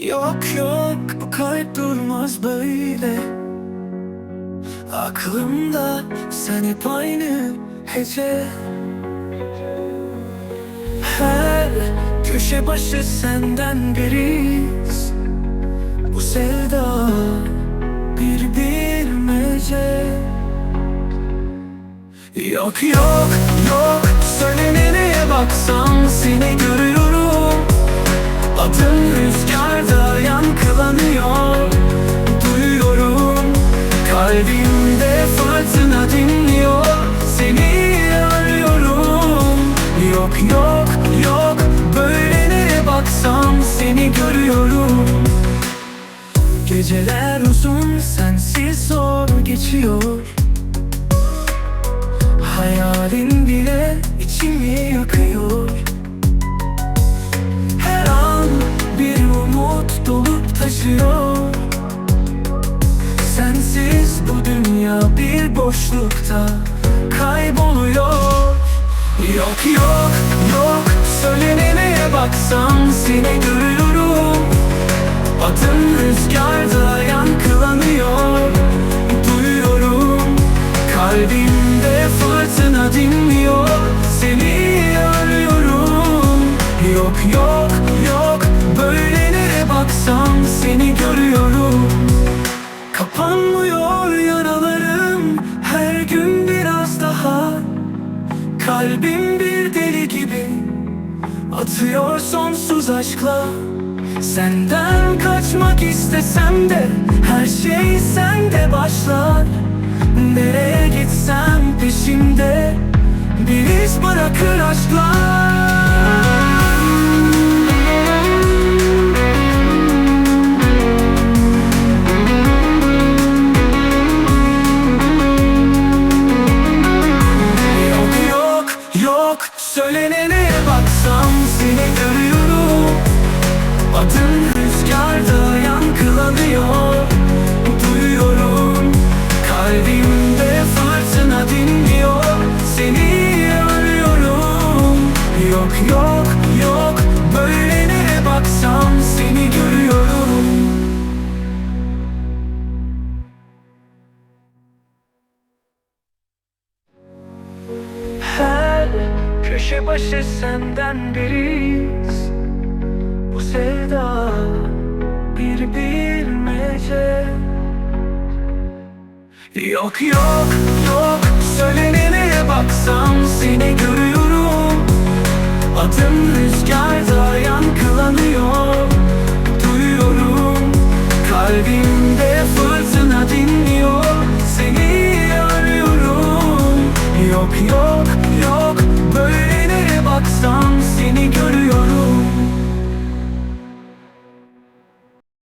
Yok yok bu kalp durmaz böyle. Aklımda sen hep aynı hece Her köşe başı senden beriz Bu sevda bir bilmece. Yok yok yok söyle nereye baksam seni görüyorum. Adın rüzgarda Geceler uzun sensiz zor geçiyor. Hayalin bile içimi yakıyor. Her an bir umut dolup taşıyor. Sensiz bu dünya bir boşlukta kayboluyor. Yok yok yok söyle nereye Kalbim bir deli gibi atıyor sonsuz aşkla. Senden kaçmak istesem de her şey sende başlar. Nereye gitsem peşimde bir iz bırakır aşklar yok söyle nereye baksam seni görüyorum. Adın köşe başı senden biriz Bu sevda bir bilmece. Yok yok yok söyle nereye baksam seni görüyorum. Adın rüzgarda yankılanıyor. Duyuyorum kalbimde fırtına dinliyor. Seni arıyorum. Yok yok